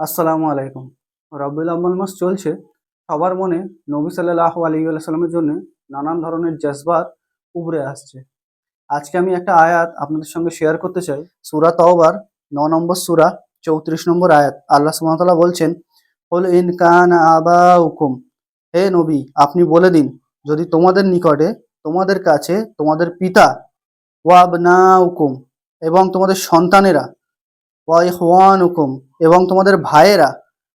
আসসালামু আলাইকুম। রব্বুল আব্বাল মাস চলছে। সবার মনে নবী সাল্লাহ আলী সাল্লামের জন্য নানান ধরনের জজবাত উবরে আসছে। আজকে আমি একটা আয়াত আপনাদের সঙ্গে শেয়ার করতে চাই। সুরা তওবার, ন নম্বর সুরা, চৌত্রিশ নম্বর আয়াত। আল্লাহ সুমতলা বলছেন হল ইন কান আবা হুকুম হে নবী, আপনি বলে দিন, যদি তোমাদের নিকটে, তোমাদের কাছে, তোমাদের পিতা ওয়াবনা হুকুম এবং তোমাদের সন্তানেরা ওয়াইহান হুকুম এবং তোমাদের ভাইয়েরা,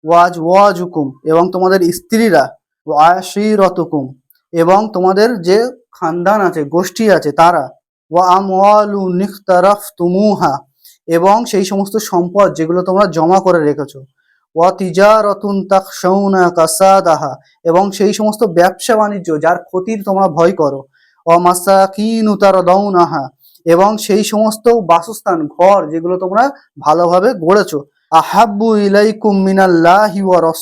ওয়াজ ওয়াজ হুকুম এবং তোমাদের স্ত্রীরা ওয়াশিরত হুকুম এবং তোমাদের যে খানদান আছে, গোষ্ঠী আছে, তারা, ওয়া তুমুহা এবং সেই সমস্ত সম্পদ যেগুলো তোমরা জমা করে রেখেছো, ওয়া তিজারতুন কাসাদাহা, এবং সেই সমস্ত ব্যবসা বাণিজ্য যার ক্ষতির তোমরা ভয় করো ও এবং সেই সমস্ত বাসস্থান, ঘর যেগুলো তোমরা ভালোভাবে গড়েছো আহাব্বু ইলাইকুম মিনাল্লাহি ওয়া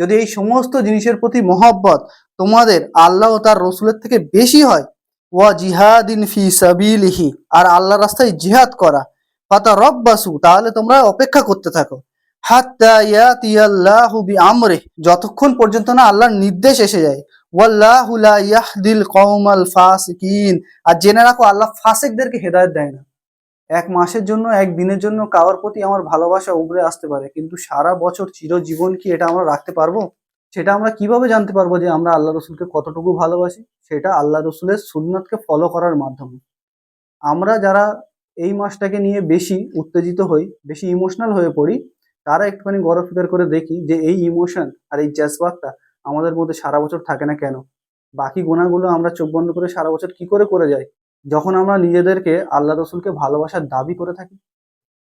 যদি এই সমস্ত জিনিসের প্রতি মহব্বত তোমাদের আল্লাহ ও তার রসুলের থেকে বেশি হয়, ওয়া জিহাদিন ফি সাবিলিহি, আর আল্লাহর রাস্তায় জিহাদ করা ফাতা রব্বাসু তাহলে তোমরা অপেক্ষা করতে থাকো। হাত্তা ইয়াতিয়াল্লাহু বিআমরিহি, যতক্ষণ পর্যন্ত না আল্লাহর নির্দেশ এসে যায়, ওয়াল্লাহু লা ইয়াহদিল কওমাল ফাসিকিন, আর জেনে রাখো আল্লাহ ফাসিকদেরকে হেদায়েত দেয় না। এক মাসের জন্য, এক দিনের জন্য কারোর প্রতি আমার ভালোবাসা উগরে আসতে পারে, কিন্তু সারা বছর চিরজীবন কি এটা আমরা রাখতে পারব? সেটা আমরা কীভাবে জানতে পারব যে আমরা আল্লাহ রসুলকে কতটুকু ভালোবাসি? সেটা আল্লাহ রসুলের সুন্নতকে ফলো করার মাধ্যমে। আমরা যারা এই মাসটাকে নিয়ে বেশি উত্তেজিত হই, বেশি ইমোশনাল হয়ে পড়ি, তারা একটুখানি গড় ফিকার করে দেখি যে এই ইমোশন আর এই জাজবাতটা আমাদের মধ্যে সারা বছর থাকে না কেন? বাকি গোনাগুলো আমরা চোখ বন্ধ করে সারা বছর কি করে করে যাই? যখন আমরা নিজেদেরকে আল্লাহ রসুলকে ভালোবাসার দাবি করে থাকি